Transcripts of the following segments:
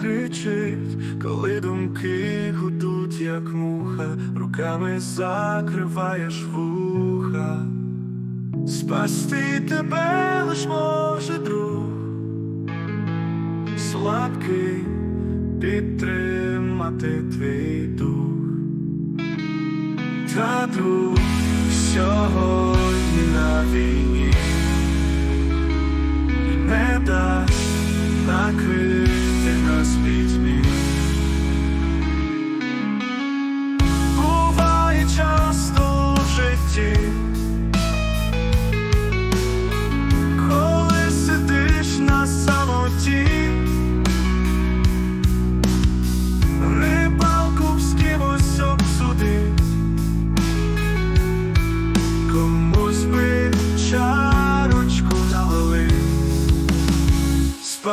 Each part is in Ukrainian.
кричить, коли думки гудуть, як муха, руками закриваєш вуха. Спасти тебе лиш може друг, слабкий підтримати твій дух. Та друг сьогодні накрити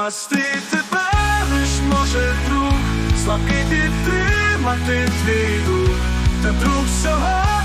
Спасти тебе лиш може друг. Слабкий підтримати твій дух. Та друг сьогодні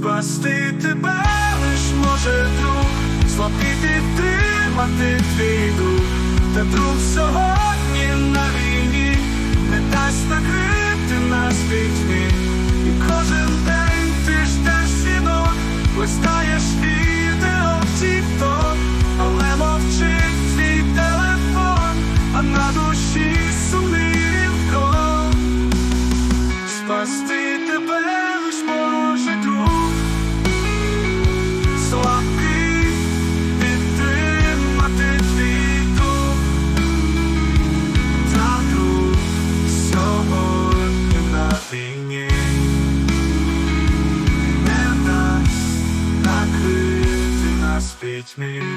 Спасти тебе лиш може друг. Слабкий підтримати твій дух. Та друг сьогодні на війні Не дасть накрити me